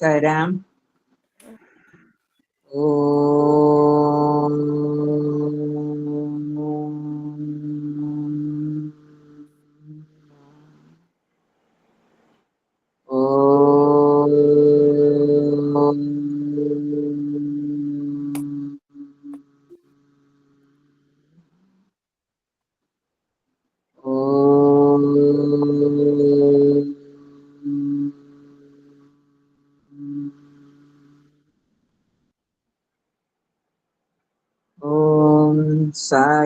ശരാം ഓ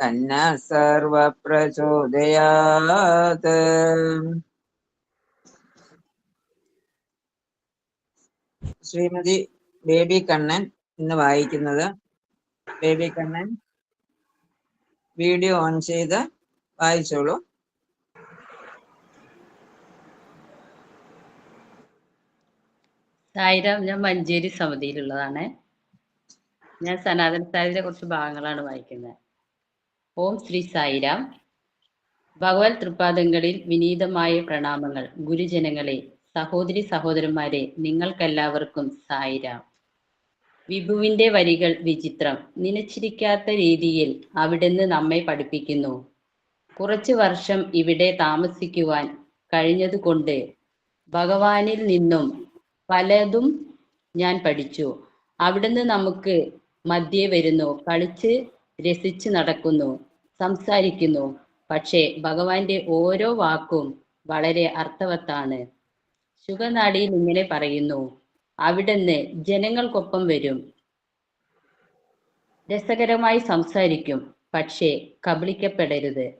തന്നെ സർവപ്രചോദയാത്. ശ്രീമതി ബേബി കണ്ണൻ ഇന്ന് വായിക്കുന്നത് ബേബി കണ്ണൻ വീഡിയോ ഓൺ ചെയ്ത് വായിച്ചോളൂ. സായിരാം ഞാൻ മഞ്ചേരി സമിതിയിലുള്ളതാണ്. ഞാൻ സനാതന സാരിയുടെ കുറച്ച് ഭാഗങ്ങളാണ് വായിക്കുന്നത്. ഓം ശ്രീ സായിരാം. ഭഗവത് തൃപ്പാദങ്ങളിൽ വിനീതമായ പ്രണാമങ്ങൾ. ഗുരുജനങ്ങളെ സഹോദരി സഹോദരന്മാരെ നിങ്ങൾക്കെല്ലാവർക്കും സായിരാം. വിഭുവിന്റെ വരികൾ വിചിത്രം. നനച്ചിരിക്കാത്ത രീതിയിൽ അവിടുന്ന് നമ്മെ പഠിപ്പിക്കുന്നു. കുറച്ചു വർഷം ഇവിടെ താമസിക്കുവാൻ കഴിഞ്ഞതുകൊണ്ട് ഭഗവാനിൽ നിന്നും പലതും ഞാൻ പഠിച്ചു. അവിടുന്ന് നമുക്ക് മധ്യേ വരുന്നു. കളിച്ച് രസിച്ച് നടക്കുന്നു സംസാരിക്കുന്നു. പക്ഷേ ഭഗവാന്റെ ഓരോ വാക്കും വളരെ അർത്ഥവത്താണ്. ശുഖനാടിയിൽ ഇങ്ങനെ പറയുന്നു അവിടുന്ന് ജനങ്ങൾക്കൊപ്പം വരും. രസകരമായി സംസാരിക്കും പക്ഷേ കബളിക്കപ്പെടരുത്.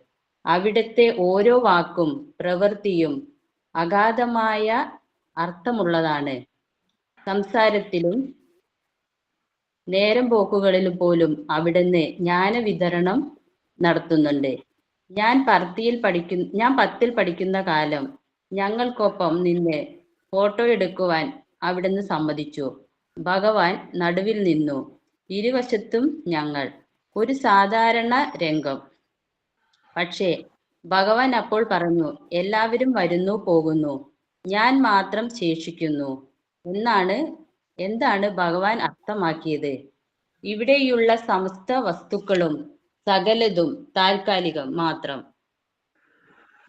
അവിടുത്തെ ഓരോ വാക്കും പ്രവൃത്തിയും അഗാധമായ അർത്ഥമുള്ളതാണ്. സംസാരത്തിലും നേരം പോക്കുകളിൽ പോലും അവിടുന്ന് ജ്ഞാന വിതരണം നടത്തുന്നുണ്ട്. ഞാൻ പർത്തിയിൽ പഠിക്കുന്ന ഞാൻ പത്തിൽ പഠിക്കുന്ന കാലം ഞങ്ങൾക്കൊപ്പം നിന്ന് ഫോട്ടോ എടുക്കുവാൻ അവിടുന്ന് സമ്മതിച്ചു. ഭഗവാൻ നടുവിൽ നിന്നു. ഇരുവശത്തും ഞങ്ങൾ. ഒരു സാധാരണ രംഗം. പക്ഷേ ഭഗവാൻ അപ്പോൾ പറഞ്ഞു എല്ലാവരും വരുന്നു പോകുന്നു. ഞാൻ മാത്രം ശേഷിക്കുന്നു. എന്നാണ് എന്താണ് ഭഗവാൻ അർത്ഥമാക്കിയത്? ഇവിടെയുള്ള സമസ്ത വസ്തുക്കളും സകലതും താൽക്കാലികം മാത്രം.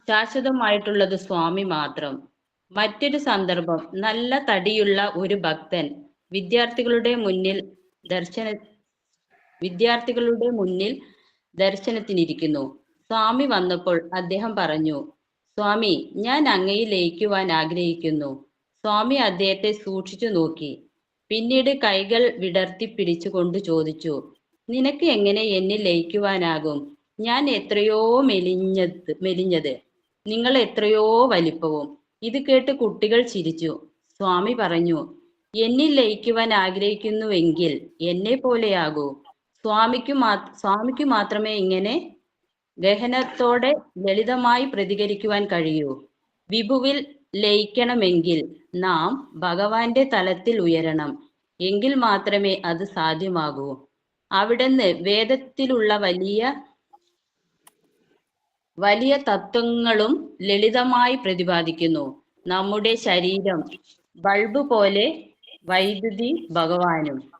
ശാശ്വതമായിട്ടുള്ളത് സ്വാമി മാത്രം. മറ്റൊരു സന്ദർഭം നല്ല തടിയുള്ള ഒരു ഭക്തൻ വിദ്യാർത്ഥികളുടെ മുന്നിൽ ദർശന വിദ്യാർത്ഥികളുടെ മുന്നിൽ ദർശനത്തിനിരിക്കുന്നു. സ്വാമി വന്നപ്പോൾ അദ്ദേഹം പറഞ്ഞു സ്വാമി ഞാൻ അങ്ങയിൽ ലയിക്കുവാൻ ആഗ്രഹിക്കുന്നു. സ്വാമി അദ്ദേഹത്തെ സൂക്ഷിച്ചു നോക്കി. പിന്നീട് കൈകൾ വിടർത്തി പിടിച്ചുകൊണ്ട് ചോദിച്ചു നിനക്ക് എങ്ങനെ എന്നെ ലയിക്കുവാനാകും? ഞാൻ എത്രയോ മെലിഞ്ഞത് മെലിഞ്ഞത്. നിങ്ങൾ എത്രയോ വലിപ്പവും. ഇത് കേട്ട് കുട്ടികൾ ചിരിച്ചു. സ്വാമി പറഞ്ഞു എന്നിൽ ലയിക്കുവാൻ ആഗ്രഹിക്കുന്നുവെങ്കിൽ എന്നെ പോലെയാകൂ. സ്വാമിക്ക് മാ സ്വാമിക്ക് മാത്രമേ ഇങ്ങനെ ഗഹനത്തോടെ ലളിതമായി പ്രതികരിക്കുവാൻ കഴിയൂ. വിഭുവിൽ ലയിക്കണമെങ്കിൽ നാം ഭഗവാന്റെ തലത്തിൽ ഉയരണം. എങ്കിൽ മാത്രമേ അത് സാധ്യമാകൂ. അവിടുന്ന് വേദത്തിലുള്ള വലിയ വലിയ തത്വങ്ങളും ലളിതമായി പ്രതിപാദിക്കുന്നു. നമ്മുടെ ശരീരം ബൾബ് പോലെ വൈദ്യുതി ഭഗവാനും.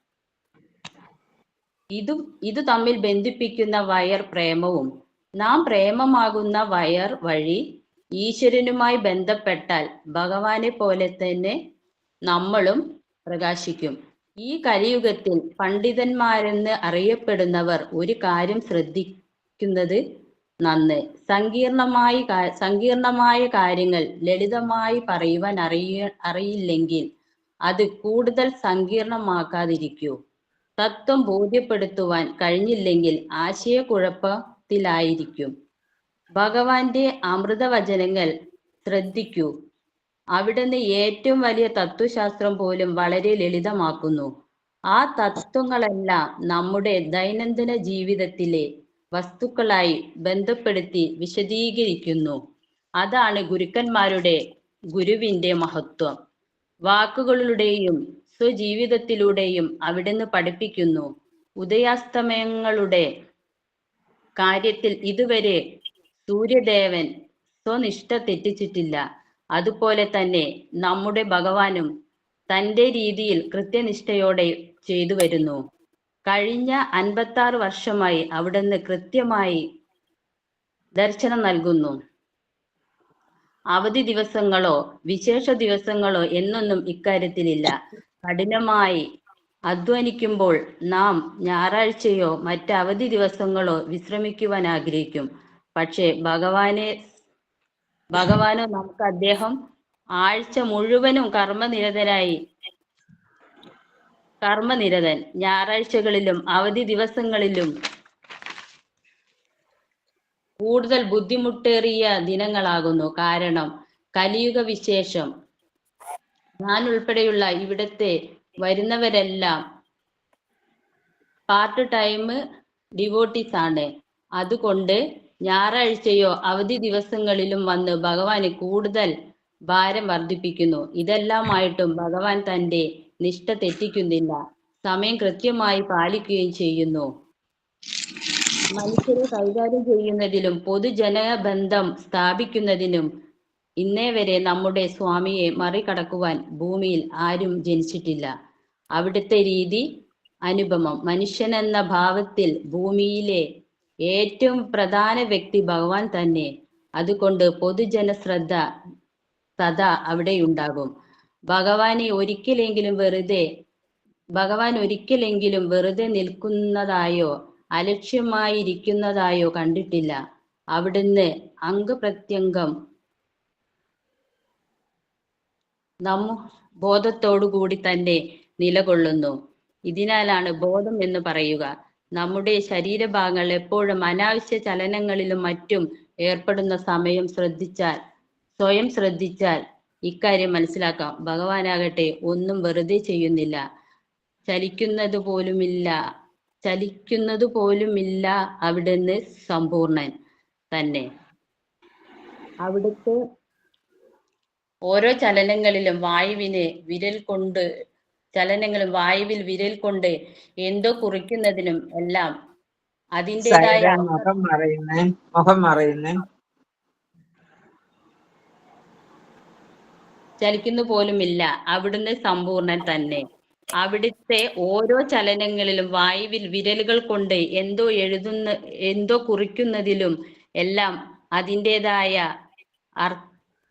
ഇതും ഇത് തമ്മിൽ ബന്ധിപ്പിക്കുന്ന വയർ പ്രേമവും. നാം പ്രേമമാകുന്ന വയർ വഴി ഈശ്വരനുമായി ബന്ധപ്പെട്ടാൽ ഭഗവാനെ പോലെ തന്നെ നമ്മളും പ്രകാശിക്കും. ഈ കലിയുഗത്തിൽ പണ്ഡിതന്മാരെന്ന് അറിയപ്പെടുന്നവർ ഒരു കാര്യം ശ്രദ്ധിക്കുന്നത് നന്ന്. സങ്കീർണമായി സങ്കീർണമായ കാര്യങ്ങൾ ലളിതമായി പറയുവാൻ അറിയ അറിയില്ലെങ്കിൽ അത് കൂടുതൽ സങ്കീർണമാക്കാതിരിക്കൂ. തത്വം ബോധ്യപ്പെടുത്തുവാൻ കഴിഞ്ഞില്ലെങ്കിൽ ആശയക്കുഴപ്പത്തിലായിരിക്കും. ഭഗവാന്റെ അമൃതവചനങ്ങൾ ശ്രദ്ധിക്കൂ. അവിടുന്ന് ഏറ്റവും വലിയ തത്വശാസ്ത്രം പോലും വളരെ ലളിതമാക്കുന്നു. ആ തത്വങ്ങളെല്ലാം നമ്മുടെ ദൈനംദിന ജീവിതത്തിലെ വസ്തുക്കളായി ബന്ധപ്പെടുത്തി വിശദീകരിക്കുന്നു. അതാണ് ഗുരുക്കന്മാരുടെ ഗുരുവിന്റെ മഹത്വം. വാക്കുകളിലൂടെയും സ്വജീവിതത്തിലൂടെയും അവിടുന്ന് പഠിപ്പിക്കുന്നു. ഉദയാസ്തമയങ്ങളുടെ കാര്യത്തിൽ ഇതുവരെ സൂര്യദേവൻ സ്വനിഷ്ഠ തെറ്റിച്ചിട്ടില്ല. അതുപോലെ തന്നെ നമ്മുടെ ഭഗവാനും തന്റെ രീതിയിൽ കൃത്യനിഷ്ഠയോടെ ചെയ്തു വരുന്നു. കഴിഞ്ഞ അൻപത്തി ആറ് വർഷമായി അവിടുന്ന് കൃത്യമായി ദർശനം നൽകുന്നു. അവധി ദിവസങ്ങളോ വിശേഷ ദിവസങ്ങളോ എന്നൊന്നും ഇക്കാര്യത്തിലില്ല. കഠിനമായി അധ്വാനിക്കുമ്പോൾ നാം ഞായറാഴ്ചയോ മറ്റ് അവധി ദിവസങ്ങളോ വിശ്രമിക്കുവാൻ ആഗ്രഹിക്കും. പക്ഷേ ഭഗവാനെ ഭഗവാനോ നമുക്ക് അദ്ദേഹം ആഴ്ച മുഴുവനും കർമ്മനിരതരായി. കർമ്മനിരതൻ. ഞായറാഴ്ചകളിലും അവധി ദിവസങ്ങളിലും കൂടുതൽ ബുദ്ധിമുട്ടേറിയ ദിനങ്ങളാകുന്നു. കാരണം കലിയുഗ വിശേഷം. ഞാൻ ഉൾപ്പെടെയുള്ള ഇവിടത്തെ വരുന്നവരെല്ലാം പാർട്ട് ടൈം ഡിവോട്ടീസ് ആണ്. അതുകൊണ്ട് ഞായറാഴ്ചയോ അവധി ദിവസങ്ങളിലും വന്ന് ഭഗവാന് കൂടുതൽ ഭാരം വർദ്ധിപ്പിക്കുന്നു. ഇതെല്ലാമായിട്ടും ഭഗവാൻ തന്റെ നിഷ്ഠ തെറ്റിക്കുന്നില്ല. സമയം കൃത്യമായി പാലിക്കുകയും ചെയ്യുന്നു. മനുഷ്യരെ കൈകാര്യം ചെയ്യുന്നതിലും പൊതുജനബന്ധം സ്ഥാപിക്കുന്നതിനും ഇന്നേ വരെ നമ്മുടെ സ്വാമിയെ മറികടക്കുവാൻ ഭൂമിയിൽ ആരും ജനിച്ചിട്ടില്ല. അവിടുത്തെ രീതി അനുപമം. മനുഷ്യനെന്ന ഭാവത്തിൽ ഭൂമിയിലെ ഏറ്റവും പ്രധാന വ്യക്തി ഭഗവാൻ തന്നെ. അതുകൊണ്ട് പൊതുജന ശ്രദ്ധ സദാ അവിടെയുണ്ടാകും. ഭഗവാനെ ഒരിക്കലെങ്കിലും വെറുതെ ഭഗവാൻ ഒരിക്കലെങ്കിലും വെറുതെ നിൽക്കുന്നതായോ അലക്ഷ്യമായിരിക്കുന്നതായോ കണ്ടിട്ടില്ല. അവിടുന്ന് അംഗപ്രത്യംഗം നമ്മ ബോധത്തോടുകൂടി തന്നെ നിലകൊള്ളുന്നു. ഇതിനാലാണ് ബോധം എന്ന് പറയുക. നമ്മുടെ ശരീരഭാഗങ്ങൾ എപ്പോഴും അനാവശ്യ ചലനങ്ങളിലും മറ്റും ഏർപ്പെടുന്ന സമയം ശ്രദ്ധിച്ചാൽ സ്വയം ശ്രദ്ധിച്ചാൽ ഇക്കാര്യം മനസ്സിലാക്കാം. ഭഗവാനാകട്ടെ ഒന്നും വെറുതെ ചെയ്യുന്നില്ല. ചലിക്കുന്നത് പോലുമില്ല. ചലിക്കുന്നത് പോലുമില്ല അവിടുന്ന് സമ്പൂർണൻ തന്നെ. അവിടുത്തെ ഓരോ ചലനങ്ങളിലും വായുവിനെ വിരൽ കൊണ്ട് ചലനങ്ങളും വായുവിൽ വിരൽ കൊണ്ട് എന്തോ കുറിക്കുന്നതിനും എല്ലാം അതിന്റെതായ മുഖം മറയുന്നേ മുഖം മറയുന്നേ. ചലിക്കുന്നു പോലുമില്ല അവിടുന്ന് സമ്പൂർണൻ തന്നെ. അവിടുത്തെ ഓരോ ചലനങ്ങളിലും വായുവിൽ വിരലുകൾ കൊണ്ട് എന്തോ എഴുതുന്ന എന്തോ കുറിക്കുന്നതിലും എല്ലാം അതിന്റെതായ അർ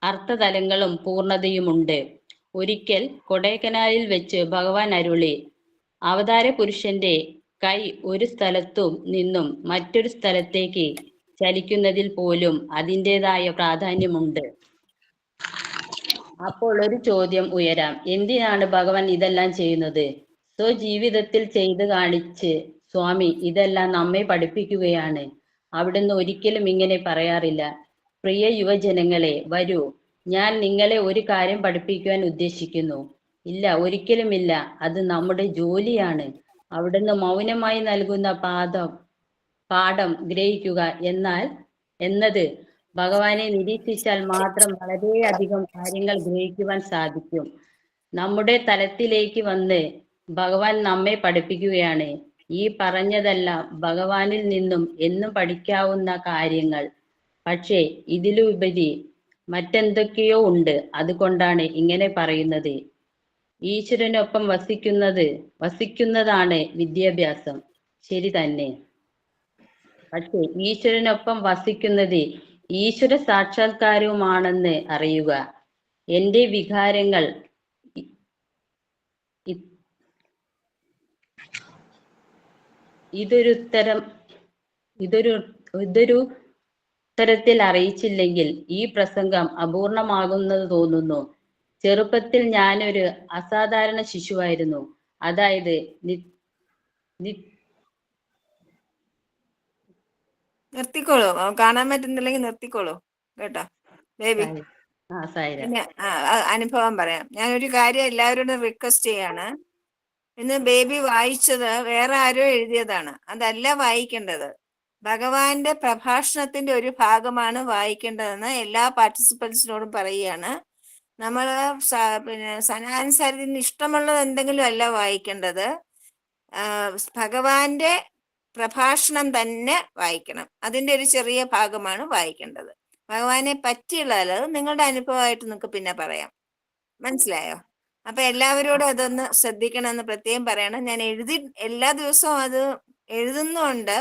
അർത്ഥതലങ്ങളും പൂർണതയുമുണ്ട്. ഒരിക്കൽ കൊടൈക്കനാലിൽ വെച്ച് ഭഗവാൻ അരുളി അവതാര പുരുഷന്റെ കൈ ഒരു സ്ഥലത്തും നിന്നും മറ്റൊരു സ്ഥലത്തേക്ക് ചലിക്കുന്നതിൽ പോലും അതിന്റെതായ പ്രാധാന്യമുണ്ട്. അപ്പോൾ ഒരു ചോദ്യം ഉയരാം. എന്തിനാണ് ഭഗവാൻ ഇതെല്ലാം ചെയ്യുന്നത്? സ്വജീവിതത്തിൽ ചെയ്ത് കാണിച്ച് സ്വാമി ഇതെല്ലാം നമ്മെ പഠിപ്പിക്കുകയാണ്. അവിടുന്ന് ഒരിക്കലും ഇങ്ങനെ പറയാറില്ല. പ്രിയ യുവജനങ്ങളെ വരൂ. ഞാൻ നിങ്ങളെ ഒരു കാര്യം പഠിപ്പിക്കുവാൻ ഉദ്ദേശിക്കുന്നു. ഇല്ല ഒരിക്കലുമില്ല അത് നമ്മുടെ ജോലിയാണ്. അവിടുന്ന് മൗനമായി നൽകുന്ന പാദം പാഠം ഗ്രഹിക്കുക എന്നാൽ എന്നത് ഭഗവാനെ നിരീക്ഷിച്ചാൽ മാത്രം വളരെയധികം കാര്യങ്ങൾ ഗ്രഹിക്കുവാൻ സാധിക്കും. നമ്മുടെ തലത്തിലേക്ക് വന്ന് ഭഗവാൻ നമ്മെ പഠിപ്പിക്കുകയാണ്. ഈ പറഞ്ഞതെല്ലാം ഭഗവാനിൽ നിന്നും എന്നും പഠിക്കാവുന്ന കാര്യങ്ങൾ. പക്ഷേ ഇതിലുപരി മറ്റെന്തൊക്കെയോ ഉണ്ട്. അതുകൊണ്ടാണ് ഇങ്ങനെ പറയുന്നത്. ഈശ്വരനൊപ്പം വസിക്കുന്നത് വസിക്കുന്നതാണ് വിദ്യാഭ്യാസം. ശരി തന്നെ. പക്ഷെ ഈശ്വരനൊപ്പം വസിക്കുന്നത് ഈശ്വര സാക്ഷാത്കാരവുമാണെന്ന് അറിയുക. എന്റെ വികാരങ്ങൾ ഇതൊരുത്തരം ഇതൊരു ഇതൊരു ഇതൊരു ഉത്തരത്തിൽ അറിയിച്ചില്ലെങ്കിൽ ഈ പ്രസംഗം അപൂർണമാകുന്നത് തോന്നുന്നു. ചെറുപ്പത്തിൽ ഞാനൊരു അസാധാരണ ശിശുവായിരുന്നു. അതായത് നിർത്തിക്കോളൂ. കാണാൻ പറ്റുന്നില്ലെങ്കിൽ നിർത്തിക്കോളൂ. കേട്ടോ? ബേബി. അനുഭവം പറയാം. ഞാനൊരു കാര്യം എല്ലാവരോടും റിക്വസ്റ്റ് ചെയ്യാണ്. ഇന്ന് ബേബി വായിച്ചത് വേറെ ആരോ എഴുതിയതാണ്. അതല്ല വായിക്കേണ്ടത്. ഭഗവാന്റെ പ്രഭാഷണത്തിന്റെ ഒരു ഭാഗമാണ് വായിക്കേണ്ടതെന്ന് എല്ലാ പാർട്ടിസിപ്പൻസിനോടും പറയുകയാണ്. നമ്മൾ പിന്നെ സനാനുസാരത്തിന് ഇഷ്ടമുള്ളത് എന്തെങ്കിലും അല്ല വായിക്കേണ്ടത്. ഭഗവാന്റെ പ്രഭാഷണം തന്നെ വായിക്കണം. അതിന്റെ ഒരു ചെറിയ ഭാഗമാണ് വായിക്കേണ്ടത്. ഭഗവാനെ പറ്റിയുള്ളത് നിങ്ങളുടെ അനുഭവമായിട്ട് നിങ്ങൾക്ക് പിന്നെ പറയാം. മനസ്സിലായോ? അപ്പൊ എല്ലാവരോടും അതൊന്ന് ശ്രദ്ധിക്കണമെന്ന് പ്രത്യേകം പറയണം. ഞാൻ എഴുതി എല്ലാ ദിവസവും അത് എഴുതുന്നുണ്ട്.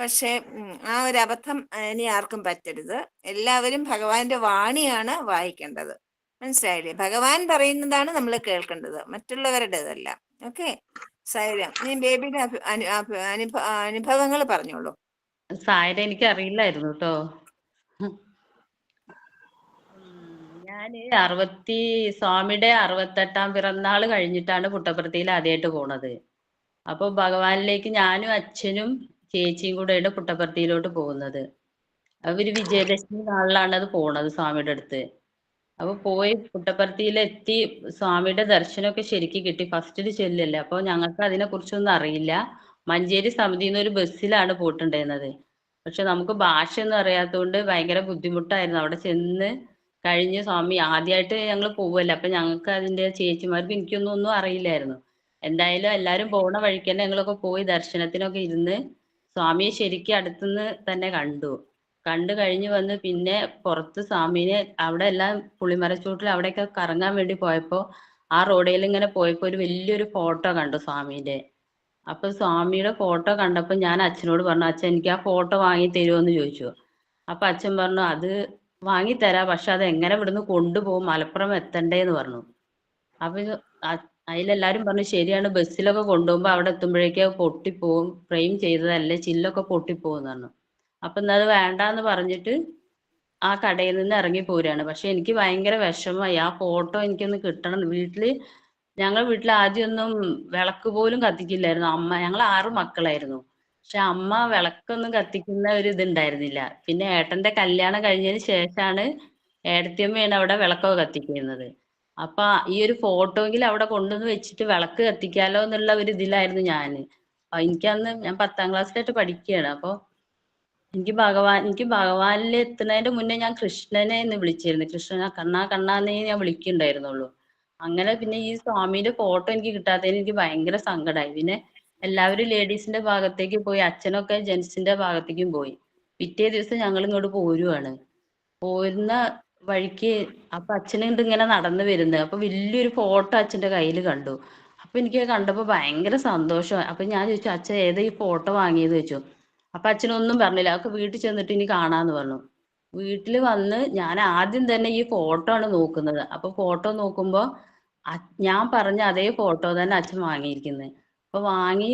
പക്ഷെ ഉം, ആ ഒരു അബദ്ധം ഇനി ആർക്കും പറ്റരുത്. എല്ലാവരും ഭഗവാന്റെ വാണിയാണ് വായിക്കേണ്ടത്. മനസ്സിലായില്ലേ? ഭഗവാൻ പറയുന്നതാണ് നമ്മൾ കേൾക്കേണ്ടത് മറ്റുള്ളവരുടേതല്ല. ഓക്കെ? സൈര്യം നീ ബേബിയുടെ അനുഭവങ്ങൾ പറഞ്ഞോളൂ. സായര എനിക്ക് അറിയില്ലായിരുന്നു കേട്ടോ ഞാൻ അറുപത്തി സ്വാമിയുടെ അറുപത്തെട്ടാം പിറന്നാൾ കഴിഞ്ഞിട്ടാണ് പുട്ടപ്പുറത്തിയിൽ ആദ്യമായിട്ട് പോണത്. അപ്പൊ ഭഗവാനിലേക്ക് ഞാനും അച്ഛനും ചേച്ചിയും കൂടെയാണ് പുട്ടപ്പർത്തിയിലോട്ട് പോകുന്നത്. അവർ വിജയദശമി നാളിലാണ് അത് പോണത് സ്വാമിയുടെ അടുത്ത്. അപ്പൊ പോയി പുട്ടപ്പർത്തിയിൽ എത്തി സ്വാമിയുടെ ദർശനമൊക്കെ ശരിക്ക് കിട്ടി. ഫസ്റ്റിൽ ചെല്ലല്ലേ? അപ്പൊ ഞങ്ങൾക്ക് അതിനെ കുറിച്ചൊന്നും അറിയില്ല. മഞ്ചേരി സമിതിയിൽ ഒരു ബസ്സിലാണ് പോയിട്ടുണ്ടായിരുന്നത്. പക്ഷെ നമുക്ക് ഭാഷ ഭാഷയൊന്നും അറിയാത്തതുകൊണ്ട് ഭയങ്കര ബുദ്ധിമുട്ടായിരുന്നു. അവിടെ ചെന്ന് കഴിഞ്ഞ് സ്വാമി ആദ്യമായിട്ട് ഞങ്ങൾ പോവല്ലേ? അപ്പൊ ഞങ്ങൾക്ക് അതിന്റെ ചേച്ചിമാർക്ക് എനിക്കൊന്നും ഒന്നും അറിയില്ലായിരുന്നു. എന്തായാലും എല്ലാരും പോണ വഴിക്ക് തന്നെ ഞങ്ങളൊക്കെ പോയി ദർശനത്തിനൊക്കെ ഇരുന്ന് സ്വാമിയെ ശരിക്കും അടുത്തുനിന്ന് തന്നെ കണ്ടു. കണ്ടു കഴിഞ്ഞു വന്ന് പിന്നെ പുറത്ത് സ്വാമിനെ അവിടെ എല്ലാം പുളിമരച്ചൂട്ടിൽ അവിടെയൊക്കെ കറങ്ങാൻ വേണ്ടി പോയപ്പോ ആ റോഡിൽ ഇങ്ങനെ പോയപ്പോ ഒരു വലിയൊരു ഫോട്ടോ കണ്ടു സ്വാമിന്റെ അപ്പൊ സ്വാമിയുടെ ഫോട്ടോ കണ്ടപ്പോ ഞാൻ അച്ഛനോട് പറഞ്ഞു അച്ഛൻ എനിക്ക് ആ ഫോട്ടോ വാങ്ങി തരുമോന്ന് ചോദിച്ചു. അപ്പൊ അച്ഛൻ പറഞ്ഞു അത് വാങ്ങി തരാം പക്ഷെ അത് എങ്ങനെ ഇവിടുന്ന് കൊണ്ടുപോകും? മലപ്പുറം എത്തണ്ടേന്ന് പറഞ്ഞു. അപ്പൊ അതിലെല്ലാരും പറഞ്ഞു ശരിയാണ് ബസ്സിലൊക്കെ കൊണ്ടുപോകുമ്പോ അവിടെ എത്തുമ്പോഴേക്ക് പൊട്ടിപ്പോവും ഫ്രെയിം ചെയ്തതല്ലേ ചില്ലൊക്കെ പൊട്ടിപ്പോവും പറഞ്ഞു. അപ്പൊ അത് വേണ്ടാന്ന് പറഞ്ഞിട്ട് ആ കടയിൽ നിന്ന് ഇറങ്ങി പോരാണ് പക്ഷെ എനിക്ക് ഭയങ്കര വിഷമമായി. ആ ഫോട്ടോ എനിക്കൊന്ന് കിട്ടണം. വീട്ടിൽ ഞങ്ങൾ വീട്ടിൽ ആദ്യമൊന്നും വിളക്ക് പോലും കത്തിക്കില്ലായിരുന്നു. അമ്മ ഞങ്ങൾ ആറ് മക്കളായിരുന്നു. പക്ഷെ അമ്മ വിളക്കൊന്നും കത്തിക്കുന്ന ഒരു ഇതുണ്ടായിരുന്നില്ല. പിന്നെ ഏട്ടന്റെ കല്യാണം കഴിഞ്ഞതിന് ശേഷമാണ് ഏടത്തിയമ്മയാണ് അവിടെ വിളക്കൊക്കെ കത്തിക്കുന്നത്. അപ്പൊ ഈ ഒരു ഫോട്ടോയെങ്കിലും അവിടെ കൊണ്ടുവന്ന് വെച്ചിട്ട് വിളക്ക് കത്തിക്കാലോ എന്നുള്ള ഒരു ഇതിലായിരുന്നു ഞാൻ എനിക്കന്ന് ഞാൻ പത്താം ക്ലാസ്സിലായിട്ട് പഠിക്കുകയാണ് അപ്പൊ എനിക്ക് ഭഗവാൻ എനിക്ക് ഭഗവാനിൽ എത്തുന്നതിന്റെ മുന്നേ ഞാൻ കൃഷ്ണനെ എന്ന് വിളിച്ചിരുന്നു. കൃഷ്ണന കണ്ണാ കണ്ണാന്നേ ഞാൻ വിളിക്കുന്നുണ്ടായിരുന്നുള്ളൂ. അങ്ങനെ പിന്നെ ഈ സ്വാമിയുടെ ഫോട്ടോ എനിക്ക് കിട്ടാത്തതിന് എനിക്ക് ഭയങ്കര സങ്കടമായി പിന്നെ എല്ലാവരും ലേഡീസിന്റെ ഭാഗത്തേക്ക് പോയി അച്ഛനൊക്കെ ജെൻസിന്റെ ഭാഗത്തേക്കും പോയി. പിറ്റേ ദിവസം ഞങ്ങൾ ഇങ്ങോട്ട് പോരുവാണ്. പോരുന്ന വഴിക്ക് അപ്പൊ അച്ഛനുണ്ട് ഇങ്ങനെ നടന്നു വരുന്നത് അപ്പൊ വലിയൊരു ഫോട്ടോ അച്ഛന്റെ കയ്യിൽ കണ്ടു. അപ്പൊ എനിക്ക് കണ്ടപ്പോ ഭയങ്കര സന്തോഷം അപ്പൊ ഞാൻ ചോദിച്ചു അച്ഛൻ ഏതാ ഈ ഫോട്ടോ വാങ്ങിയത് ചോദിച്ചു. അപ്പൊ അച്ഛനൊന്നും പറഞ്ഞില്ല. അതൊക്കെ വീട്ടിൽ ചെന്നിട്ട് ഇനി കാണാന്ന് പറഞ്ഞു. വീട്ടിൽ വന്ന് ഞാൻ ആദ്യം തന്നെ ഈ ഫോട്ടോ ആണ് നോക്കുന്നത്. അപ്പൊ ഫോട്ടോ നോക്കുമ്പോ ഞാൻ പറഞ്ഞ അതേ ഫോട്ടോ തന്നെ അച്ഛൻ വാങ്ങിയിരിക്കുന്നത് അപ്പൊ വാങ്ങി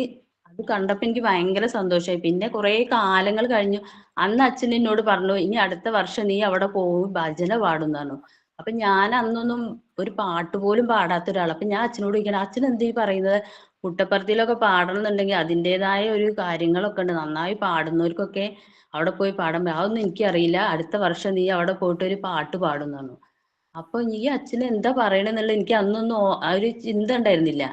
അത് കണ്ടപ്പോ എനിക്ക് ഭയങ്കര സന്തോഷമായി പിന്നെ കുറെ കാലങ്ങൾ കഴിഞ്ഞു. അന്ന് അച്ഛൻ എന്നോട് പറഞ്ഞു ഇനി അടുത്ത വർഷം നീ അവിടെ പോകും ഭജന പാടുന്നാണ് അപ്പൊ ഞാൻ അന്നൊന്നും ഒരു പാട്ട് പോലും പാടാത്ത ഒരാൾ അപ്പൊ ഞാൻ അച്ഛനോട് ചോദിക്കണം അച്ഛൻ എന്ത് ഈ പറയുന്നത്? പുട്ടപ്പർത്തിയിലൊക്കെ പാടണം എന്നുണ്ടെങ്കിൽ അതിന്റെതായ ഒരു കാര്യങ്ങളൊക്കെ ഉണ്ട്. നന്നായി പാടുന്നവർക്കൊക്കെ അവിടെ പോയി പാടാൻ അതൊന്നും എനിക്കറിയില്ല. അടുത്ത വർഷം നീ അവിടെ പോയിട്ട് ഒരു പാട്ട് പാടുന്നു അപ്പൊ ഈ അച്ഛൻ എന്താ പറയണെന്നുള്ള എനിക്ക് അന്നൊന്നും ഒരു ചിന്ത ഉണ്ടായിരുന്നില്ല.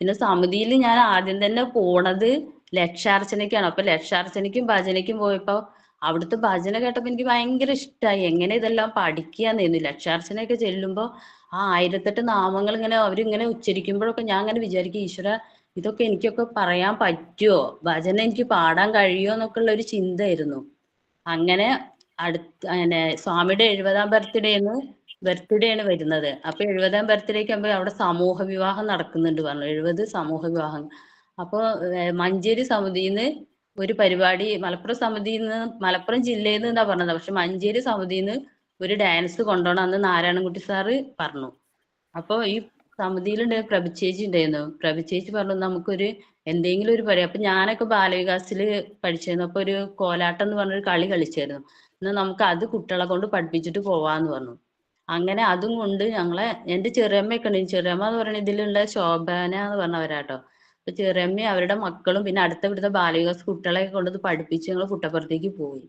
പിന്നെ സമിതിയിൽ ഞാൻ ആദ്യം തന്നെ പോണത് ലക്ഷാർച്ചനയ്ക്കാണ്. അപ്പൊ ലക്ഷാർച്ചനയ്ക്കും ഭജനയ്ക്കും പോയപ്പോ അവിടുത്തെ ഭജന കേട്ടപ്പോ എനിക്ക് ഭയങ്കര ഇഷ്ടമായി എങ്ങനെ ഇതെല്ലാം പഠിക്കാന്നായിരുന്നു ലക്ഷാർച്ചനയൊക്കെ ചെല്ലുമ്പോ ആ ആയിരത്തെട്ട് നാമങ്ങൾ ഇങ്ങനെ അവരിങ്ങനെ ഉച്ചരിക്കുമ്പോഴൊക്കെ ഞാൻ അങ്ങനെ വിചാരിക്കും ഈശ്വര ഇതൊക്കെ എനിക്കൊക്കെ പറയാൻ പറ്റുമോ ഭജന എനിക്ക് പാടാൻ കഴിയുമോ എന്നൊക്കെ ഉള്ള ഒരു ചിന്തയായിരുന്നു. അങ്ങനെ അടുത്ത് അങ്ങനെ സ്വാമിയുടെ എഴുപതാം ബർത്ത്ഡേന്ന് ബർത്ത്ഡേ ആണ് വരുന്നത്. അപ്പൊ എഴുപതാം ബർത്ത്ഡേക്ക് ആകുമ്പോൾ അവിടെ സമൂഹ വിവാഹം നടക്കുന്നുണ്ട് പറഞ്ഞു. എഴുപത് സമൂഹ വിവാഹം അപ്പൊ മഞ്ചേരി മഞ്ചേരി സമിതിന്ന് ഒരു പരിപാടി മലപ്പുറം സമിതിയിൽ നിന്ന് മലപ്പുറം ജില്ലയിൽ നിന്ന് എന്നാ പറഞ്ഞത്. പക്ഷെ മഞ്ചേരി സമിതിയിൽ നിന്ന് ഒരു ഡാൻസ് കൊണ്ടുപോകണം അന്ന് നാരായണൻകുട്ടി സാറ് പറഞ്ഞു. അപ്പൊ ഈ സമിതിയിലുണ്ട് പ്രഭിച്ചേച്ചി ഉണ്ടായിരുന്നു. പ്രഭിച്ചേച്ചി പറഞ്ഞു നമുക്കൊരു എന്തെങ്കിലും ഒരു പരിപാടി. അപ്പൊ ഞാനൊക്കെ ബാലവികാസിൽ പഠിച്ചിരുന്നു. അപ്പൊ ഒരു കോലാട്ടം എന്ന് പറഞ്ഞൊരു കളി കളിച്ചായിരുന്നു. എന്നാൽ നമുക്ക് അത് കുട്ടികളെ കൊണ്ട് പഠിപ്പിച്ചിട്ട് പോവാന്ന് പറഞ്ഞു. അങ്ങനെ അതും കൊണ്ട് ഞങ്ങളെ എന്റെ ചെറിയമ്മയൊക്കെ ഉണ്ട്. ചെറിയമ്മ എന്ന് പറയുന്നത് ഇതിലുള്ള ശോഭന എന്ന് പറഞ്ഞവരാട്ടോ അപ്പൊ ചെറിയമ്മ അവരുടെ മക്കളും പിന്നെ അടുത്ത ഇവിടുത്തെ ബാലവികാസ് കുട്ടികളെ കൊണ്ടത് പഠിപ്പിച്ച് ഞങ്ങൾ പുട്ടപ്പുറത്തേക്ക് പോയി.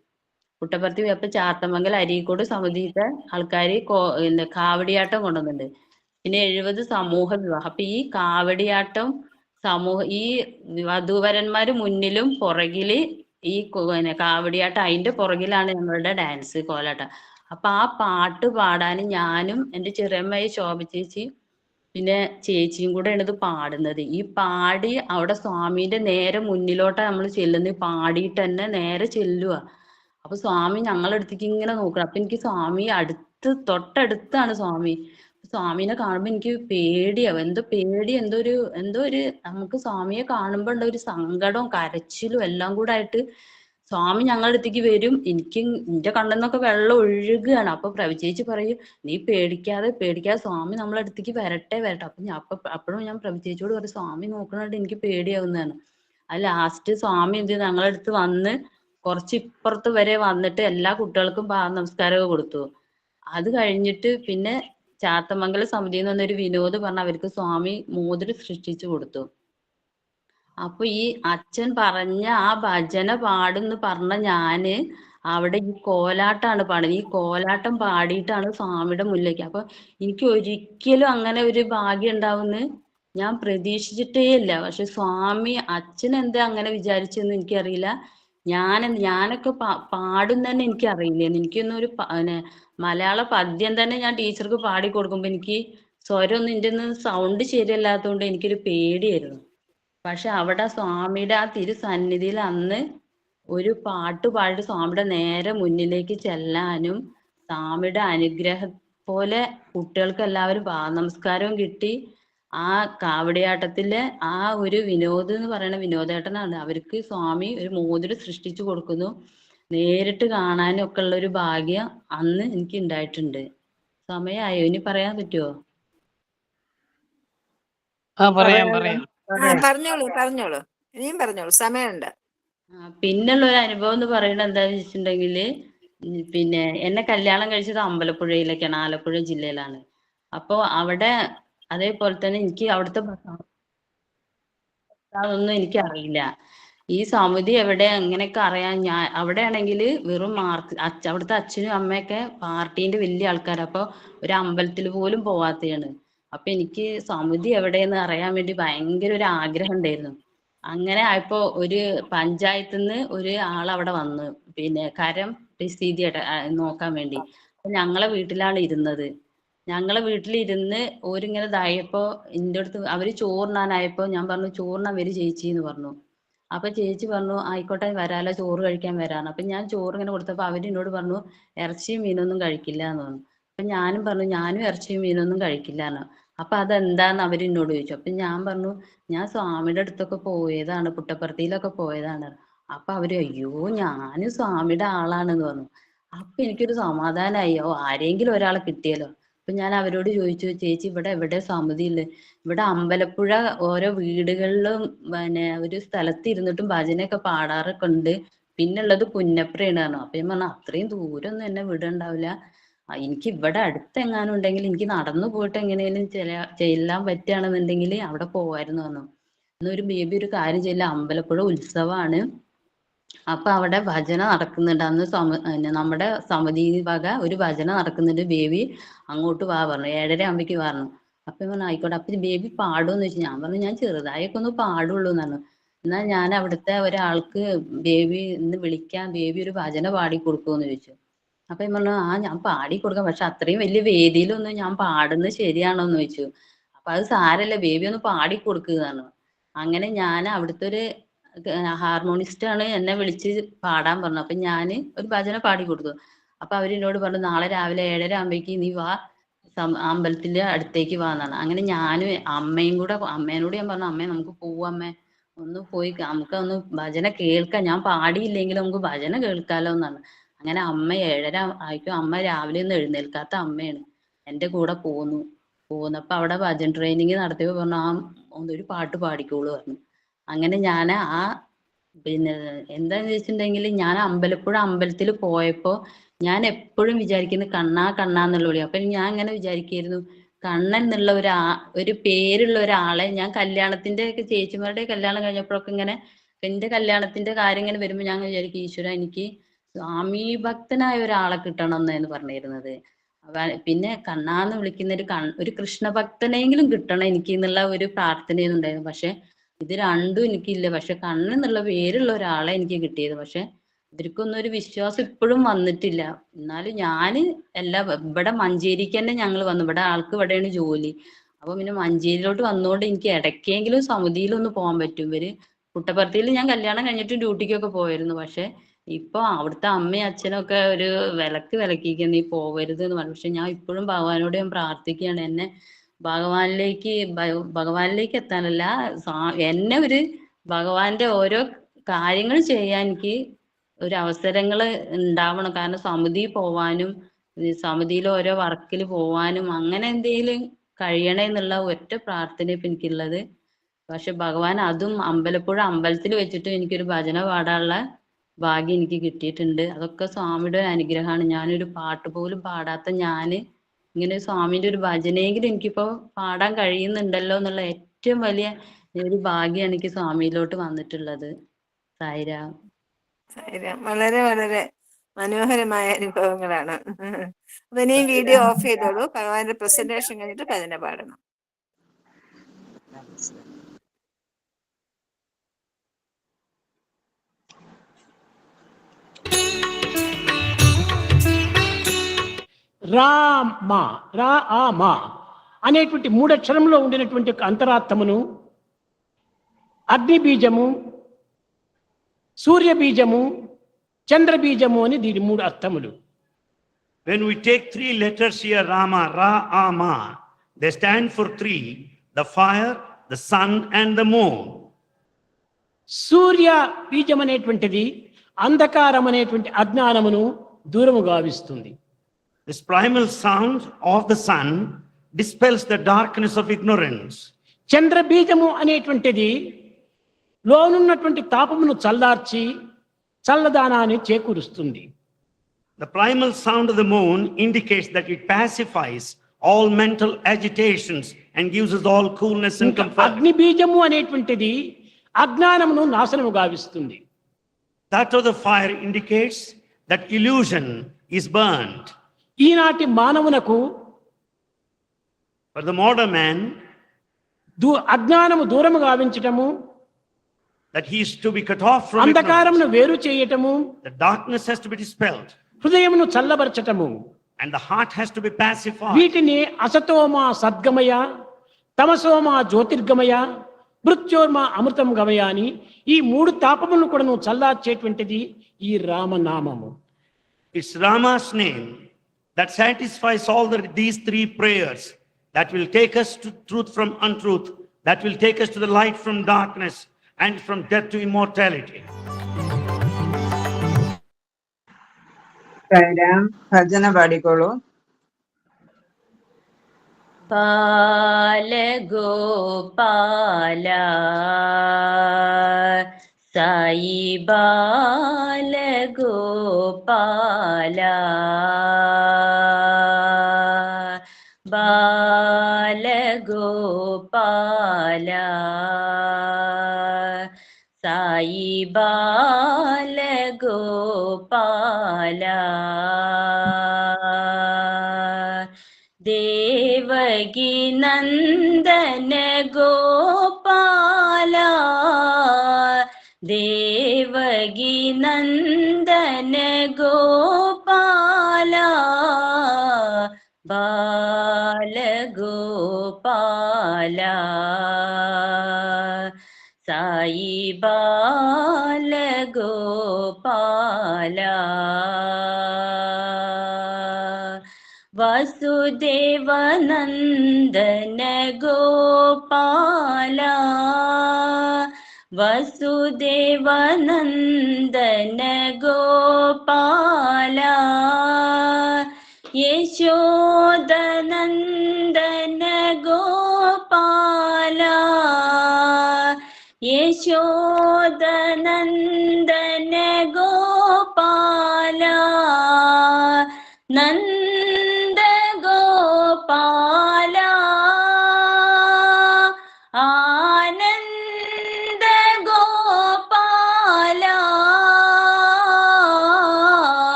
പുട്ടപ്പർത്തി പോയപ്പോ ചാത്തമംഗല അരീക്കോട് സമിതിയിലെ ആൾക്കാർ കാവടിയാട്ടം കൊണ്ടുവന്നിട്ടുണ്ട്. പിന്നെ എഴുപത് സമൂഹ വിവാഹം. അപ്പൊ ഈ കാവടിയാട്ടം സമൂഹ ഈ വധുവരന്മാര് മുന്നിലും പുറകിൽ ഈ കാവടിയാട്ടം അതിന്റെ പുറകിലാണ് ഞങ്ങളുടെ ഡാൻസ് കോലാട്ടം. അപ്പൊ ആ പാട്ട് പാടാൻ ഞാനും എന്റെ ചെറിയമ്മയെ ശോഭ ചേച്ചി പിന്നെ ചേച്ചിയും കൂടെയാണ് ഇത് പാടുന്നത്. ഈ പാടി അവിടെ സ്വാമിന്റെ നേരെ മുന്നിലോട്ടാ നമ്മൾ ചെല്ലുന്നത്. പാടിയിട്ട് തന്നെ നേരെ ചെല്ലുക. അപ്പൊ സ്വാമി ഞങ്ങളുടെ അടുത്തേക്ക് ഇങ്ങനെ നോക്കണം. അപ്പൊ എനിക്ക് സ്വാമി അടുത്ത് തൊട്ടടുത്താണ് സ്വാമി. സ്വാമിനെ കാണുമ്പോ എനിക്ക് പേടിയാവും. എന്തോ പേടി എന്തോ ഒരു എന്തോ ഒരു നമുക്ക് സ്വാമിയെ കാണുമ്പോ ഉള്ള ഒരു സങ്കടവും കരച്ചിലും എല്ലാം കൂടെ ആയിട്ട് സ്വാമി ഞങ്ങളുടെ അടുത്തേക്ക് വരും. എനിക്ക് എന്റെ കണ്ണെന്നൊക്കെ വെള്ളം ഒഴുകുകയാണ്. അപ്പൊ പ്രഭുചേച്ചി പറയും നീ പേടിക്കാതെ പേടിക്കാതെ സ്വാമി നമ്മളെ അടുത്തേക്ക് വരട്ടെ വരട്ടെ. അപ്പൊ ഞാൻ അപ്പൊ അപ്പോഴും ഞാൻ പ്രഭുചേച്ചിയോട് പറയും സ്വാമി നോക്കണോണ്ട് എനിക്ക് പേടിയാവുന്നതാണ്. അത് ലാസ്റ്റ് സ്വാമി എന്ത് ഞങ്ങളുടെ അടുത്ത് വന്ന് കുറച്ച് ഇപ്പുറത്ത് വരെ വന്നിട്ട് എല്ലാ കുട്ടികൾക്കും പാദ നമസ്കാരമൊക്കെ കൊടുത്തു. അത് കഴിഞ്ഞിട്ട് പിന്നെ ചാത്തമംഗലം സമിതിയിൽ നിന്നൊരു വിനോദ് പറഞ്ഞ അവർക്ക് സ്വാമി മോതിരം സൃഷ്ടിച്ചു കൊടുത്തു. അപ്പൊ ഈ അച്ഛൻ പറഞ്ഞ ആ ഭജന പാടുന്ന് പറഞ്ഞ ഞാൻ അവിടെ ഈ കോലാട്ടാണ് പാടുന്നത്. ഈ കോലാട്ടം പാടിയിട്ടാണ് സ്വാമിയുടെ മുന്നിലേക്ക്. അപ്പൊ എനിക്ക് ഒരിക്കലും അങ്ങനെ ഒരു ഭാഗ്യം ഉണ്ടാവുന്ന് ഞാൻ പ്രതീക്ഷിച്ചിട്ടേ ഇല്ല. പക്ഷെ സ്വാമി അച്ഛൻ എന്താ അങ്ങനെ വിചാരിച്ചെന്ന് എനിക്കറിയില്ല. ഞാൻ ഞാനൊക്കെ പാടും തന്നെ എനിക്ക് അറിയില്ലായിരുന്നു എനിക്കൊന്നും ഒരു മലയാള പദ്യം തന്നെ ഞാൻ ടീച്ചർക്ക് പാടി കൊടുക്കുമ്പോ എനിക്ക് സ്വരം ഒന്നും എന്റെ സൗണ്ട് ശരിയല്ലാത്തതുകൊണ്ട് എനിക്കൊരു പേടിയായിരുന്നു. പക്ഷെ അവിടെ സ്വാമിയുടെ ആ തിരുസന്നിധിയിൽ അന്ന് ഒരു പാട്ട് പാടി സ്വാമിയുടെ നേരെ മുന്നിലേക്ക് ചെല്ലാനും സ്വാമിയുടെ അനുഗ്രഹ പോലെ കുട്ടികൾക്ക് എല്ലാവരും പാദ നമസ്കാരവും കിട്ടി. ആ കാവടിയാട്ടത്തിലെ ആ ഒരു വിനോദ് എന്ന് പറയുന്ന വിനോദേട്ടനാണ്. അവർക്ക് സ്വാമി ഒരു മോതിരം സൃഷ്ടിച്ചു കൊടുക്കുന്നു. നേരിട്ട് കാണാനും ഒക്കെ ഉള്ള ഒരു ഭാഗ്യം അന്ന് എനിക്ക് ഉണ്ടായിട്ടുണ്ട്. സമയമായോ? ഇനി പറയാൻ പറ്റുമോ ആ പറയാം പറയാം. പറഞ്ഞോളൂ പറഞ്ഞോളൂ. ഇനിയും പറഞ്ഞോളൂ സമയമുണ്ട്. പിന്നുള്ള ഒരു അനുഭവം എന്ന് പറയുന്നത് എന്താന്ന് വെച്ചിട്ടുണ്ടെങ്കിൽ പിന്നെ എന്നെ കല്യാണം കഴിച്ചത് അമ്പലപ്പുഴയിലേക്കാണ് ആലപ്പുഴ ജില്ലയിലാണ്. അപ്പൊ അവിടെ അതേപോലെ തന്നെ എനിക്ക് അവിടുത്തെ അതൊന്നും എനിക്ക് അറിയില്ല. ഈ സമിതി എവിടെ അങ്ങനെയൊക്കെ അറിയാൻ ഞാൻ അവിടെ ആണെങ്കിൽ വെറും മാർക്ക് അവിടുത്തെ അച്ഛനും അമ്മയൊക്കെ പാർട്ടീന്റെ വലിയ ആൾക്കാരാണ് അപ്പൊ ഒരു അമ്പലത്തിൽ പോലും പോവാത്തതാണ് അപ്പൊ എനിക്ക് സമിതി എവിടെയെന്ന് അറിയാൻ വേണ്ടി ഭയങ്കര ഒരു ആഗ്രഹം ഉണ്ടായിരുന്നു. അങ്ങനെ ആയപ്പോ ഒരു പഞ്ചായത്തിൽ നിന്ന് ഒരു ആൾ അവിടെ വന്നു പിന്നെ കരം സ്ഥിതി നോക്കാൻ വേണ്ടി. അപ്പൊ ഞങ്ങളെ വീട്ടിലാണ് ഇരുന്നത്. ഞങ്ങളെ വീട്ടിലിരുന്ന് ഓരിങ്ങനെ ഇതായപ്പോ എന്റെ അടുത്ത് അവർ ചോറിനാനായപ്പോ ഞാൻ പറഞ്ഞു ചോറിനാൻ വരും ചേച്ചി എന്ന് പറഞ്ഞു. അപ്പൊ ചേച്ചി പറഞ്ഞു ആയിക്കോട്ടെ വരാലോ ചോറ് കഴിക്കാൻ വരാന്ന്. അപ്പൊ ഞാൻ ചോറ് ഇങ്ങനെ കൊടുത്തപ്പോ അവർ എന്നോട് പറഞ്ഞു ഇറച്ചിയും മീനൊന്നും കഴിക്കില്ല എന്ന് പറഞ്ഞു. അപ്പൊ ഞാനും പറഞ്ഞു ഞാനും ഇറച്ചിയും മീനൊന്നും കഴിക്കില്ല എന്ന് അപ്പൊ അതെന്താന്ന് അവർ എന്നോട് ചോദിച്ചു. അപ്പൊ ഞാൻ പറഞ്ഞു ഞാൻ സ്വാമിയുടെ അടുത്തൊക്കെ പോയതാണ് പുട്ടപ്പർത്തിയിലൊക്കെ പോയതാണ്. അപ്പൊ അവർ അയ്യോ ഞാനും സ്വാമിയുടെ ആളാണെന്ന് പറഞ്ഞു. അപ്പൊ എനിക്കൊരു സമാധാനമായി ഓ ആരെങ്കിലും ഒരാളെ കിട്ടിയല്ലോ. അപ്പൊ ഞാൻ അവരോട് ചോദിച്ചു ചേച്ചി ഇവിടെ എവിടെ സമിതി ഉള്ളത് ഇവിടെ അമ്പലപ്പുഴ ഓരോ വീടുകളിലും പിന്നെ ഒരു സ്ഥലത്ത് ഇരുന്നിട്ടും ഭജനയൊക്കെ പാടാറൊക്കെ ഉണ്ട്. പിന്നെ ഉള്ളത് പുന്നപ്രയാണ് പറഞ്ഞു. അപ്പൊ ഞാൻ പറഞ്ഞു അത്രയും ദൂരം ഒന്നും എന്നെ വിടണ്ടാവില്ല. എനിക്ക് ഇവിടെ അടുത്തെങ്ങാനും ഉണ്ടെങ്കിൽ എനിക്ക് നടന്നു പോയിട്ട് എങ്ങനെയും ചെല ചെല്ലാൻ പറ്റുകയാണെന്നുണ്ടെങ്കിൽ അവിടെ പോവായിരുന്നു പറഞ്ഞു എന്നൊരു ബേബി ഒരു കാര്യം ചെയ്യില്ല. അമ്പലപ്പുഴ ഉത്സവമാണ്. അപ്പൊ അവിടെ ഭജന നടക്കുന്നുണ്ട്. അന്ന് സമ നമ്മുടെ സമിതി വക ഒരു ഭജന നടക്കുന്നുണ്ട്. ബേബി അങ്ങോട്ട് വാ പറഞ്ഞു. ഏഴര ആകുമ്പേക്ക് പറഞ്ഞു. അപ്പൊ പറഞ്ഞു ആയിക്കോട്ടെ. അപ്പൊ ബേബി പാടുമെന്ന് ചോദിച്ചു. ഞാൻ പറഞ്ഞു ഞാൻ ചെറുതായൊക്കെ ഒന്ന് പാടുള്ളൂ എന്ന് പറഞ്ഞു എന്നാൽ ഞാൻ അവിടുത്തെ ഒരാൾക്ക് ബേബി ഇന്ന് വിളിക്കാൻ ബേബി ഒരു ഭജന പാടി കൊടുക്കുമെന്ന് ചോദിച്ചു. അപ്പൊ ഞാൻ പറഞ്ഞു ആ ഞാൻ പാടി കൊടുക്കാം. പക്ഷെ അത്രയും വലിയ വേദിയിലൊന്നും ഞാൻ പാടുന്നത് ശരിയാണോ എന്ന് ചോദിച്ചു. അപ്പൊ അത് സാരല്ല ബേബി ഒന്ന് പാടി കൊടുക്കുകയാണ് അങ്ങനെ ഞാൻ അവിടുത്തെ ഒരു ഹാർമോണിസ്റ്റ് ആണ് എന്നെ വിളിച്ച് പാടാൻ പറഞ്ഞു. അപ്പൊ ഞാൻ ഒരു ഭജന പാടി കൊടുത്തു. അപ്പൊ അവരെന്നോട് പറഞ്ഞു നാളെ രാവിലെ ഏഴര ആകുമ്പോഴേക്ക് നീ വാ അമ്പലത്തിന്റെ അടുത്തേക്ക് വാന്നാണ് അങ്ങനെ ഞാനും അമ്മയും കൂടെ അമ്മേനോട് ഞാൻ പറഞ്ഞു അമ്മേ നമുക്ക് പോവാം അമ്മേ. ഒന്ന് പോയി നമുക്ക് ഒന്ന് ഭജന കേൾക്കാം. ഞാൻ പാടിയില്ലെങ്കിലും നമുക്ക് ഭജന കേൾക്കാലോ എന്നാണ്. അങ്ങനെ അമ്മ ഏഴര ആയിക്കും അമ്മ രാവിലെ ഒന്നും എഴുന്നേൽക്കാത്ത അമ്മയാണ്. എന്റെ കൂടെ പോന്നു. പോന്നപ്പോ അവിടെ ഭജൻ ട്രെയിനിങ് നടത്തിയപ്പോ പറഞ്ഞു ആ ഒരു പാട്ട് പാടിക്കോളൂ പറഞ്ഞു. അങ്ങനെ ഞാൻ ആ പിന്നെ എന്താന്ന് വെച്ചിട്ടുണ്ടെങ്കിൽ ഞാൻ അമ്പലപ്പുഴ അമ്പലത്തിൽ പോയപ്പോ ഞാൻ എപ്പോഴും വിചാരിക്കുന്നത് കണ്ണാ കണ്ണാ എന്നുള്ള വിളി അപ്പൊ ഞാൻ അങ്ങനെ വിചാരിക്കായിരുന്നു കണ്ണൻ എന്നുള്ള ഒരു ഒരു പേരുള്ള ഒരാളെ ഞാൻ കല്യാണത്തിന്റെ ഒക്കെ ചേച്ചിമാരുടെ കല്യാണം കഴിഞ്ഞപ്പോഴൊക്കെ ഇങ്ങനെ എന്റെ കല്യാണത്തിന്റെ കാര്യം ഇങ്ങനെ വരുമ്പോ ഞാൻ വിചാരിക്കും ഈശ്വര എനിക്ക് സ്വാമി ഭക്തനായ ഒരാളെ കിട്ടണം എന്ന് പറഞ്ഞിരുന്നത് പിന്നെ കണ്ണാന്ന് വിളിക്കുന്ന ഒരു കൺ ഒരു കൃഷ്ണഭക്തനെങ്കിലും കിട്ടണം എനിക്ക് എന്നുള്ള ഒരു പ്രാർത്ഥനയൊന്നും ഉണ്ടായിരുന്നു പക്ഷെ ഇത് രണ്ടും എനിക്കില്ല. പക്ഷെ കണ്ണൻ എന്നുള്ള പേരുള്ള ഒരാളെ എനിക്ക് കിട്ടിയത്. പക്ഷെ ഇവർക്കൊന്നും ഒരു വിശ്വാസം ഇപ്പോഴും വന്നിട്ടില്ല. എന്നാലും ഞാൻ എല്ലാ ഇവിടെ മഞ്ചേരിക്ക് തന്നെ ഞങ്ങൾ വന്നു. ഇവിടെ ആൾക്ക് ഇവിടെയാണ് ജോലി. അപ്പൊ പിന്നെ മഞ്ചേരിയിലോട്ട് വന്നുകൊണ്ട് എനിക്ക് ഇടയ്ക്കെങ്കിലും സമിതിയിലൊന്ന് പോകാൻ പറ്റും. ഇവർ പുട്ടപ്പർത്തിയിൽ ഞാൻ കല്യാണം കഴിഞ്ഞിട്ട് ഡ്യൂട്ടിക്കൊക്കെ പോയിരുന്നു. പക്ഷെ ഇപ്പൊ അവിടുത്തെ അമ്മയും അച്ഛനും ഒക്കെ ഒരു വിലക്ക് വിലക്കിയിരിക്കുന്ന നീ പോവരുത് എന്ന് പറഞ്ഞു. പക്ഷെ ഞാൻ ഇപ്പോഴും ഭഗവാനോട് ഞാൻ പ്രാർത്ഥിക്കുകയാണ്. എന്നെ ഭഗവാനിലേക്ക് ഭഗവാനിലേക്ക് എത്താനല്ല എന്നെ ഒരു ഭഗവാന്റെ ഓരോ കാര്യങ്ങൾ ചെയ്യാൻ എനിക്ക് ഒരു അവസരങ്ങൾ ഉണ്ടാവണം. കാരണം സമിതി പോവാനും സമിതിയിൽ ഓരോ വർക്കിൽ പോവാനും അങ്ങനെ എന്തെങ്കിലും കഴിയണേ എന്നുള്ള ഒറ്റ പ്രാർത്ഥന ഇപ്പൊ എനിക്കുള്ളത്. പക്ഷെ ഭഗവാൻ അതും അമ്പലപ്പുഴ അമ്പലത്തിൽ വെച്ചിട്ട് എനിക്കൊരു ഭജന പാടാനുള്ള ഭാഗ്യം എനിക്ക് കിട്ടിയിട്ടുണ്ട്. അതൊക്കെ സ്വാമിയുടെ ഒരു അനുഗ്രഹമാണ്. ഞാനൊരു പാട്ട് പോലും പാടാത്ത ഞാൻ ഇങ്ങനെ സ്വാമിന്റെ ഒരു ഭജനയെങ്കിലും എനിക്കിപ്പോ പാടാൻ കഴിയുന്നുണ്ടല്ലോ എന്നുള്ള ഏറ്റവും വലിയ ഒരു ഭാഗ്യമാണ് എനിക്ക് സ്വാമിയിലോട്ട് വന്നിട്ടുള്ളത്. സായിരാം. സായിരാം. വളരെ വളരെ മനോഹരമായ അനുഭവങ്ങളാണ്. അപ്പൊ ഇനി വീഡിയോ ഓഫ് ചെയ്തോളൂ. ഭഗവാന്റെ പ്രസന്റേഷൻ കഴിഞ്ഞിട്ട് ഭജന പാടണം. రామ రా ఆ అనేటువంటి మూడక్షరంలో ఉండినటువంటి అంతరాత్మను అగ్ని బీజము సూర్య బీజము చంద్ర బీజము అని దీని మూడు అర్థములు. When we take three letters your Rama రా ఆ మా stand for three the fire the sun and the moon సూర్య బీజం అనేటువంటిది అంధకారం అనేటువంటి అజ్ఞానమును దూరము గావిస్తుంది. This primal sound of the sun dispels the darkness of ignorance చంద్రబీజము అనేటువంటిది లోనున్నటువంటి తాపమును చల్లార్చి చల్లదానాన్ని చేకూరుస్తుంది. The primal sound of the moon indicates that it pacifies all mental agitations and gives all coolness and అగ్ని బీజము అనేటువంటిది అజ్ఞానమును నాశనము గావిస్తుంది. That of the fire indicates that illusion is burned ఈనాటి మానవునకు ఫర్ ద మోడర్న్ మ్యాన్ దూ అజ్ఞానము దూరము గావించటము that he's to be cut off from అంధకారమును వేరు చేయటము the darkness has to be dispelled హృదయమును చల్లబరచటము. And the heart has to be pacified వీటిని అసతోమా సద్గమయ తమసోమా జ్యోతిర్గమయ మృత్యోర్మా అమృతం గమయ అని ఈ మూడు తాపములను కూడా నువ్వు చల్లార్చేటువంటిది ఈ రామనామము It's Rama's name that satisfies all the, these three prayers that will take us to truth from untruth, that will take us to the light from darkness and from death to immortality. Sai Ram ഭജന പാടിക്കോളൂ ബാലഗോപാല സായി ബാലഗോപാല ബാലഗോപാല സായി ബാലഗോപാല ദേവകി നന്ദന ഗോപാല. ദേവകി നന്ദന ഗോപാല. ബാലഗോപാല. സായി ബാലഗോപാല. വസുദേവനന്ദന ഗോപാല വസുദേവനന്ദന ഗോപാല യശോദനന്ദന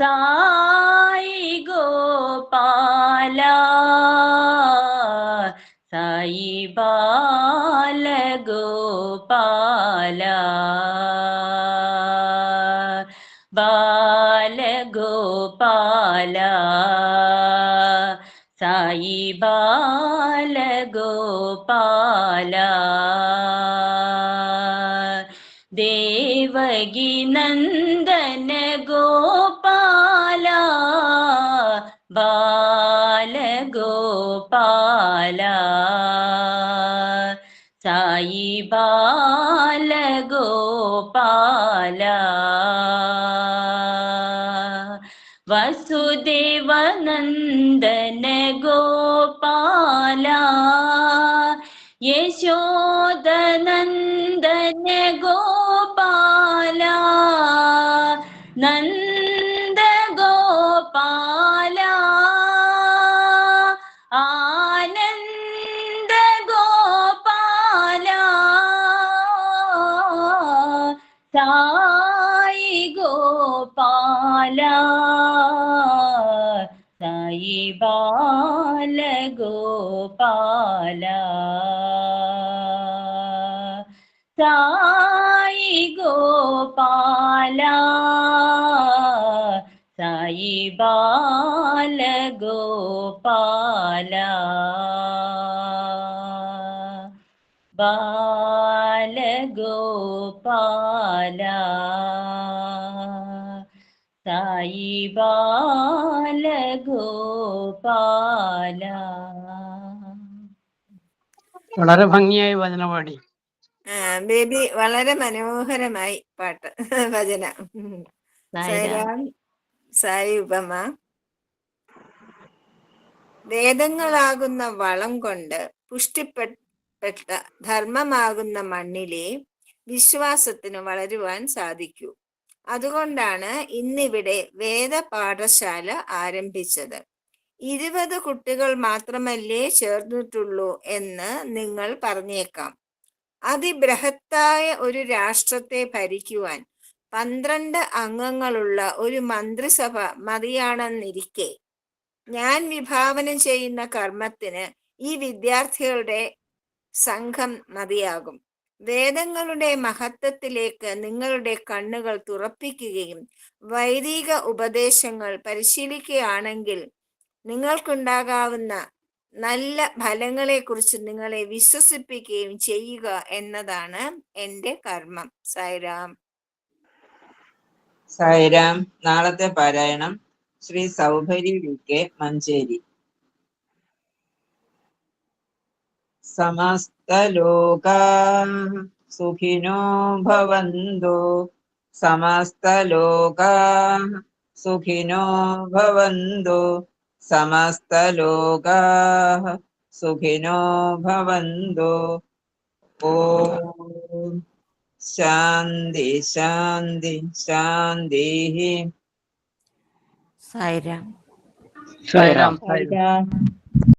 സായി ഗോപാല സായി ബാലഗോപാല ബാലഗോപാല സായി ബാലഗോപാല ദേവകി നന്ദന ഗോപാല ബാലഗോപാല. സായി ബാലഗോപാല. വസുദേവനന്ദന ഗോപാല യശോദനന്ദന ഗോപാല സായി ഗോപാല. സായി ബാല ഗോപാല. ബാല ഗോപാല. സായി ബാലഗോപാല വളരെ ഭംഗിയായി വചന പാടി. ആ ബേബി വളരെ മനോഹരമായി പാട്ട് ഭജന സൈറാം സായി ഉപമ. വേദങ്ങളാകുന്ന വളം കൊണ്ട് പുഷ്ടിപ്പെട്ട ധർമ്മമാകുന്ന മണ്ണിലെ വിശ്വാസത്തിന് വളരുവാൻ സാധിക്കൂ. അതുകൊണ്ടാണ് ഇന്നിവിടെ വേദ പാഠശാല ആരംഭിച്ചത്. ഇരുപത് കുട്ടികൾ മാത്രമല്ലേ ചേർന്നിട്ടുള്ളൂ എന്ന് നിങ്ങൾ പറഞ്ഞേക്കാം. അതിബൃഹത്തായ ഒരു രാഷ്ട്രത്തെ ഭരിക്കുവാൻ പന്ത്രണ്ട് അംഗങ്ങളുള്ള ഒരു മന്ത്രിസഭ മതിയാണെന്നിരിക്കെ. ഞാൻ വിഭാവനം ചെയ്യുന്ന കർമ്മത്തിന് ഈ വിദ്യാർത്ഥികളുടെ സംഘം മതിയാകും. വേദങ്ങളുടെ മഹത്വത്തിലേക്ക് നിങ്ങളുടെ കണ്ണുകൾ തുറപ്പിക്കുകയും വൈദിക ഉപദേശങ്ങൾ പരിശീലിക്കുകയാണെങ്കിൽ നിങ്ങൾക്കുണ്ടാകാവുന്ന നല്ല ഫലങ്ങളെക്കുറിച്ച് നിങ്ങളെ വിശ്വസിപ്പിക്കുകയും ചെയ്യുക എന്നതാണ് എന്റെ കർമ്മം. സായിരാം സായിരാം നാളത്തെ പാരായണം ശ്രീ സൗഭരി വി കെ മഞ്ചേരി. സമസ്തലോകാ സുഖിനോ ഭവന്തു. സമസ്തലോകാ സുഖിനോ ഭവന്തു. സമസ്തലോകാ സുഖിനോ ഭവന്തു ഓം ശാന്തി ശാന്തി ശാന്തി സായിരാം സായിരാം സായിരാം